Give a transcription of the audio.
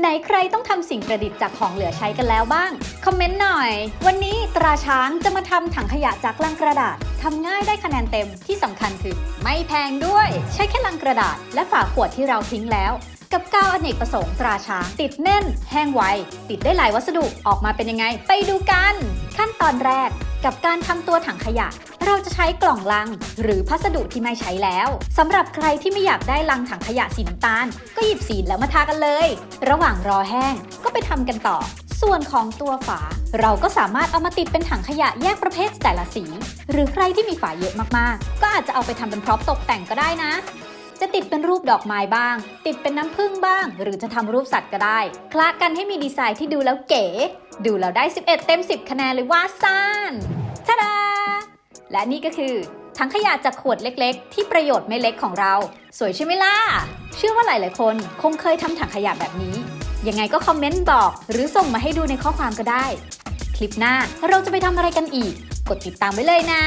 ไหนใครต้องทำสิ่งประดิษฐ์จากของเหลือใช้กันแล้วบ้าง คอมเมนต์หน่อย วันนี้ตราช้างจะมาทำถังขยะจากลังกระดาษทำง่ายได้คะแนนเต็มที่สำคัญคือ ไม่แพงด้วย ใช้แค่ลังกระดาษ และฝาขวดที่เราทิ้งแล้ว กับกาวอเนกประสงค์ตราช้าง ติดแน่น แห้งไว ติดได้หลายวัสดุออกมาเป็นยังไง ไปดูกัน ขั้นตอนแรกกับการทำตัวถังขยะ เราจะใช้กล่องลัง หรือพัสดุที่ไม่ใช้แล้วสำหรับใครที่ไม่อยากได้ลังถังขยะสีน้ำตาล ก็หยิบสีแล้วมาทากันเลย ระหว่างรอแห้งก็ไปทำกันต่อ ส่วนของตัวฝา เราก็สามารถเอามาติดเป็นถังขยะแยกประเภทแต่ละสี หรือใครที่มีฝาเยอะมากๆ ก็อาจจะเอาไปทำเป็นพร็อพตกแต่งก็ได้นะ จะติดเป็นรูปดอกไม้บ้าง ติดเป็นน้ำผึ้งบ้าง หรือจะทำรูปสัตว์ก็ได้ คละกันให้มีดีไซน์ที่ดูแล้วเก๋ ดูแล้วได้ 11 เต็ม 10 คะแนนเลยว่าซ่านทาดา และนี่ก็คือถังขยะจากขวดเล็กๆ ที่ประโยชน์ไม่เล็กของเรา สวยใช่ไหมล่ะ เชื่อว่าหลายๆคนคงเคยทำถังขยะแบบนี้ ยังไงก็คอมเมนต์บอก หรือส่งมาให้ดูในข้อความก็ได้ คลิปหน้าเราจะไปทำอะไรกันอีก กดติดตามไว้เลยนะ